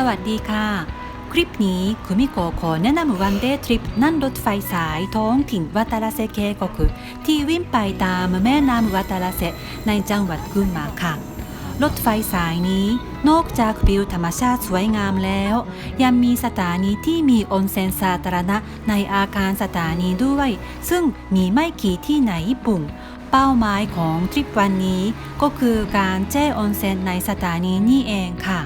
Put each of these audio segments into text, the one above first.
สวัสดีค่ะ คลิปนี้คุมิโกะขอแนะนำวันเดย์ทริปนั่งรถไฟสายท้องถิ่นวัตาราเซเคโกคุที่วิ่งไปตามแม่น้ำวัตาราเซในจังหวัดกุนมาค่ะ รถไฟสายนี้นอกจากวิวธรรมชาติสวยงามแล้ว ยังมีสถานีที่มีอนเซ็นสาธารณะในอาคารสถานีด้วย ซึ่งมีไม่กี่ที่ในญี่ปุ่นเป้าหมายของทริปวันนี้ก็คือการแช่ออนเซ็นในสถานีนี่เองค่ะ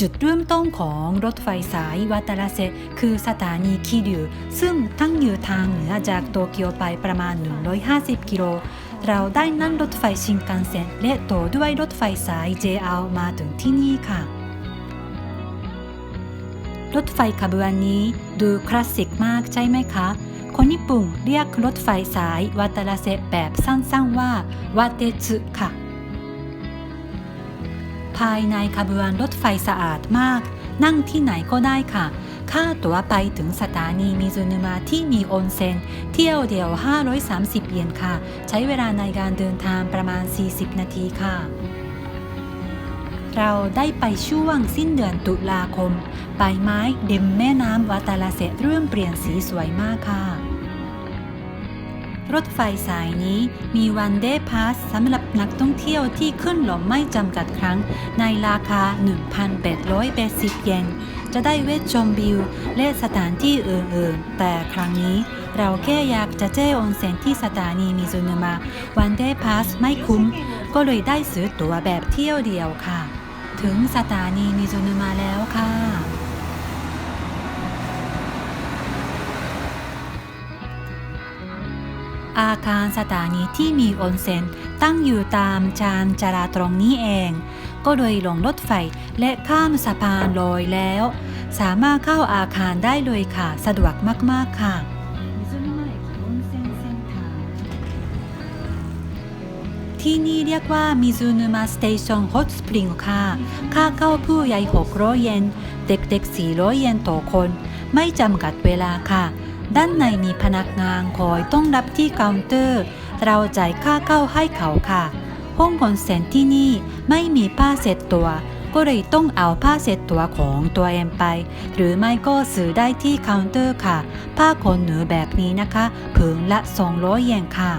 จุดเริ่มต้นของรถไฟสายวัตาราเซคือสถานีคิริวซึ่งตั้งอยู่ทางเหนือจากโตเกียวไปประมาณ 150 กิโล เราได้นั่งรถไฟชินคันเซ็นและต่อด้วยรถไฟสาย JR มาถึงที่นี่ค่ะ รถไฟขบวนนี้ดูคลาสสิกมากใช่ไหมคะ คนญี่ปุ่นเรียกรถไฟสายวัตาราเซแบบสั้นๆว่า วาเตสึค่ะ ภายในขบวนรถไฟสะอาดมาก นั่งที่ไหนก็ได้ค่ะ ค่าตั๋วไปถึงสถานีมิซุนุมะที่มีออนเซ็น เที่ยวเดียว 530 เยนค่ะ ใช้เวลาในการเดินทางประมาณ 40 นาทีค่ะ เราได้ไปช่วงสิ้นเดือนตุลาคม ใบไม้เดิมแม่น้ำวัตาลาเซเริ่มเปลี่ยนสีสวยมากค่ะ รถไฟสายนี้มีวันเดย์พาสสำหรับนักท่องเที่ยวที่ขึ้นลงไม่จำกัดครั้ง ในราคา 1,880 เยน จะได้เวทชมวิว และสถานที่อื่นๆ แต่ครั้งนี้เราแค่อยากจะเจ้ออนเซ็นที่สถานีมิซุนมะวันเดย์พาสไม่คุ้ม ก็เลยได้ซื้อตั๋วแบบเที่ยวเดียวค่ะ ถึงสถานีมิซุนมะแล้วค่ะ อาคารสถานีที่มีออนเซ็นตั้งอยู่ตามชานจราตรงนี้เอง ก็โดยลงรถไฟและข้ามสะพานลอยแล้ว สามารถเข้าอาคารได้เลยค่ะ สะดวกมาก ๆ ค่ะที่นี่เรียกว่ามิซูนุมะสเตชันฮอตสปริงค่ะ ค่าเข้าผู้ใหญ่600เยน เด็กๆ400เยนต่อคน ไม่จำกัดเวลาค่ะ ด้านในมีพนักงานคอยต้องรับที่เคาน์เตอร์ เราจ่ายค่าเข้าให้เขาค่ะ ห้องคอนเซนที่นี่ไม่มีผ้าเสร็จตัว ก็เลยต้องเอาผ้าเสร็จตัวของตัวเองไป หรือไม่ก็ซื้อได้ที่เคาน์เตอร์ค่ะ ผ้าขนหนูแบบนี้นะคะผืนละ 200 เยนค่ะ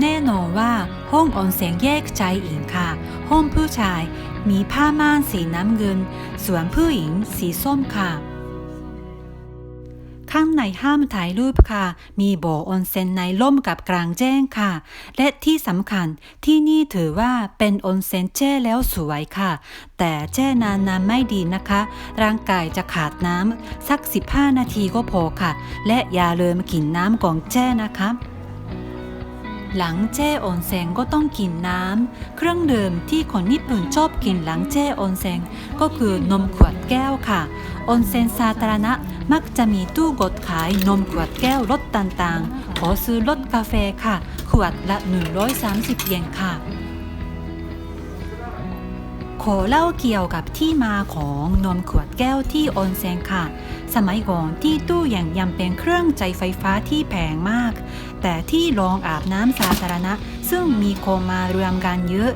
แน่นอนว่าห้องออนเซ็นแยกใจหญิงค่ะ ห้องผู้ชายมีผ้าม่านสีน้ำเงิน ส่วนผู้หญิงสีส้มค่ะ ข้างในห้ามถ่ายรูปค่ะ มีบ่อออนเซ็นในร่มกับกลางแจ้งค่ะ และที่สำคัญที่นี่ถือว่าเป็นออนเซ็นแช่แล้วสวยค่ะ แต่แช่นานๆไม่ดีนะคะ ร่างกายจะขาดน้ำสัก 15 นาทีก็พอค่ะ และอย่าลืมกินน้ำก่อนแช่นะคะ หลังแช่ออนเซ็นก็ต้องกินน้ำ เครื่องดื่มที่คนญี่ปุ่นชอบกินหลังแช่ออนเซ็นก็คือนมขวดแก้วค่ะ ออนเซ็นสาธารณะมักจะมีตู้กดขายนมขวดแก้วรสต่างๆ ขอซื้อรสกาแฟค่ะ ขวดละ 130 เยนค่ะ ขอเล่าเกี่ยวกับที่มาของนมขวดแก้วที่ออนเซ็นค่ะ สมัยก่อนที่ตู้อย่างยังเป็นเครื่องใจไฟฟ้าที่แพงมาก แต่ที่โรงอาบน้ำสาธารณะ ซึ่งมีคนมารวมกันเยอะ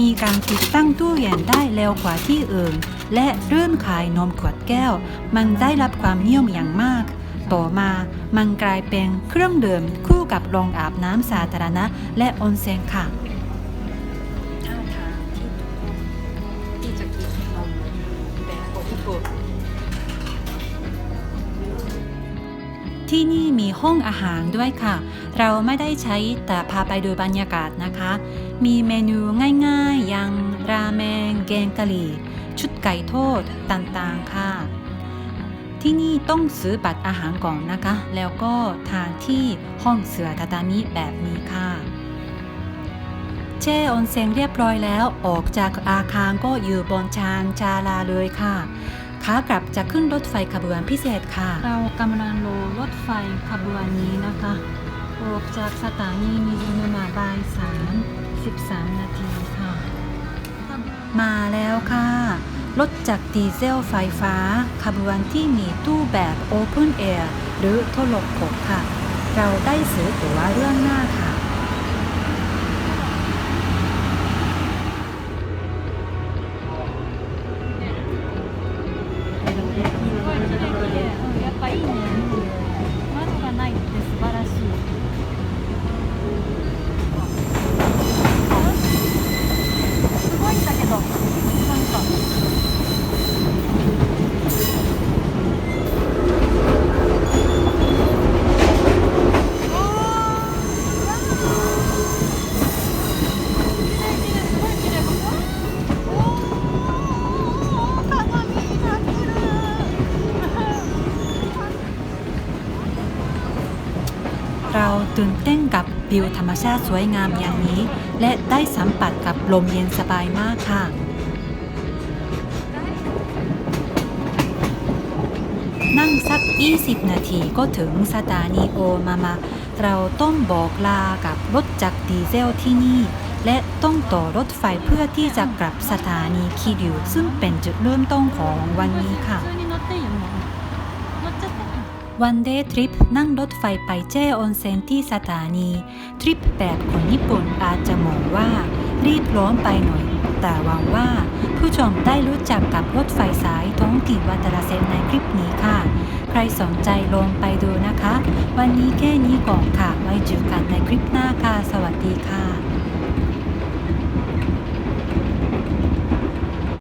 มีการติดตั้งตู้เย็นได้เร็วกว่าที่อื่น และเริ่มขายนมขวดแก้ว มันได้รับความนิยมอย่างมากต่อมามันกลายเป็นเครื่องดื่มคู่กับโรงอาบน้ำสาธารณะและออนเซ็นค่ะ ที่นี่มีห้องอาหารด้วยค่ะ เราไม่ได้ใช้แต่พาไปดูบรรยากาศนะคะ มีเมนูง่ายๆ อย่างราเมงแกงกะหรี่ ชุดไก่ทอดต่างๆ ค่ะ ที่นี่ต้องซื้อบัตรอาหารก่อนนะคะ แล้วก็ทานที่ห้องเสือทาตามิแบบนี้ค่ะแช่ออนเซ็นเรียบร้อยแล้วออกจากอาคารก็อยู่บนชานชาลาเลยค่ะ ขากลับจะขึ้นรถไฟขบวนพิเศษค่ะ เรากำลังรอรถไฟขบวนนี้นะคะ ออกจากสถานีมิซุนุมะบ่ายสามสิบสามนาทีค่ะ มาแล้วค่ะ รถจากดีเซลไฟฟ้าขบวนที่มีตู้แบบ Open Air หรือโทรกกค่ะ เราได้ซื้อตั๋วเรื่องหน้าค่ะ ตื่นเต้นกับวิวธรรมชาติสวยงามอย่างนี้ และได้สัมผัสกับลมเย็นสบายมากค่ะนั่งสัก 20 นาทีก็ถึงสถานีโอมามา เราต้องบอกลากับรถจักรดีเซลที่นี่ และต้องต่อรถไฟเพื่อที่จะกลับสถานีคิริวซึ่งเป็นจุดเริ่มต้นของวันนี้ค่ะ วันเดย์ทริปนั่งรถไฟไปเจออนเซ็นที่สถานี ทริปแบบคนญี่ปุ่นอาจจะมองว่า รีบร้อนไปหน่อย แต่หวังว่า ผู้ชมได้รู้จักกับรถไฟสายท้องถิ่นวัตราเซนในคลิปนี้ค่ะ ใครสนใจลองไปดูนะคะ วันนี้แค่นี้ก่อนค่ะ ไว้เจอกันในคลิปหน้าค่ะ สวัสดีค่ะ